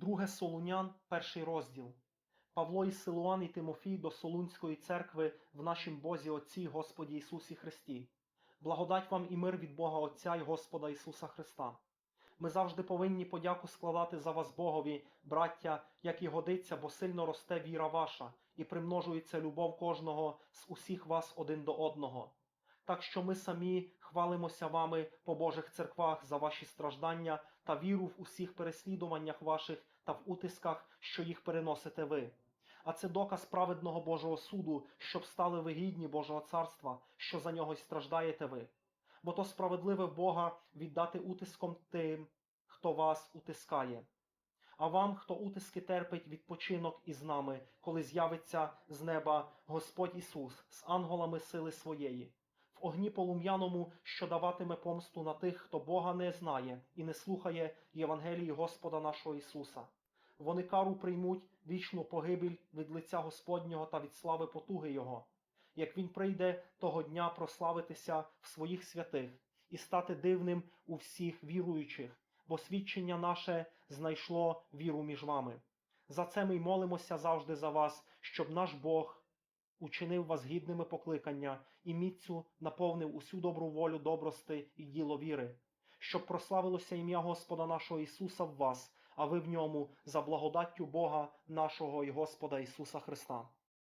Друге Солунян, перший розділ. Павло і Силуан і Тимофій до Солунської церкви в нашім Бозі Отці Господі Ісусі Христі. Благодать вам і мир від Бога Отця і Господа Ісуса Христа. Ми завжди повинні подяку складати за вас Богові, браття, як і годиться, бо сильно росте віра ваша, і примножується любов кожного з усіх вас один до одного. Так що ми самі хвалимося вами по Божих церквах за ваші страждання та віру в усіх переслідуваннях ваших та в утисках, що їх переносите ви. А це доказ праведного Божого суду, щоб стали ви гідні Божого царства, що за нього й страждаєте ви. Бо то справедливе Бога віддати утиском тим, хто вас утискає. А вам, хто утиски терпить, відпочинок із нами, коли з'явиться з неба Господь Ісус з анголами сили своєї, огні полум'яному, що даватиме помсту на тих, хто Бога не знає і не слухає Євангелії Господа нашого Ісуса. Вони кару приймуть вічну погибель від лиця Господнього та від слави потуги Його, як Він прийде того дня прославитися в своїх святих і стати дивним у всіх віруючих, бо свідчення наше знайшло віру між вами. За це ми й молимося завжди за вас, щоб наш Бог учинив вас гідними покликання і міцю наповнив усю добру волю добрости і діло віри, щоб прославилося ім'я Господа нашого Ісуса в вас, а ви в ньому за благодаттю Бога нашого і Господа Ісуса Христа.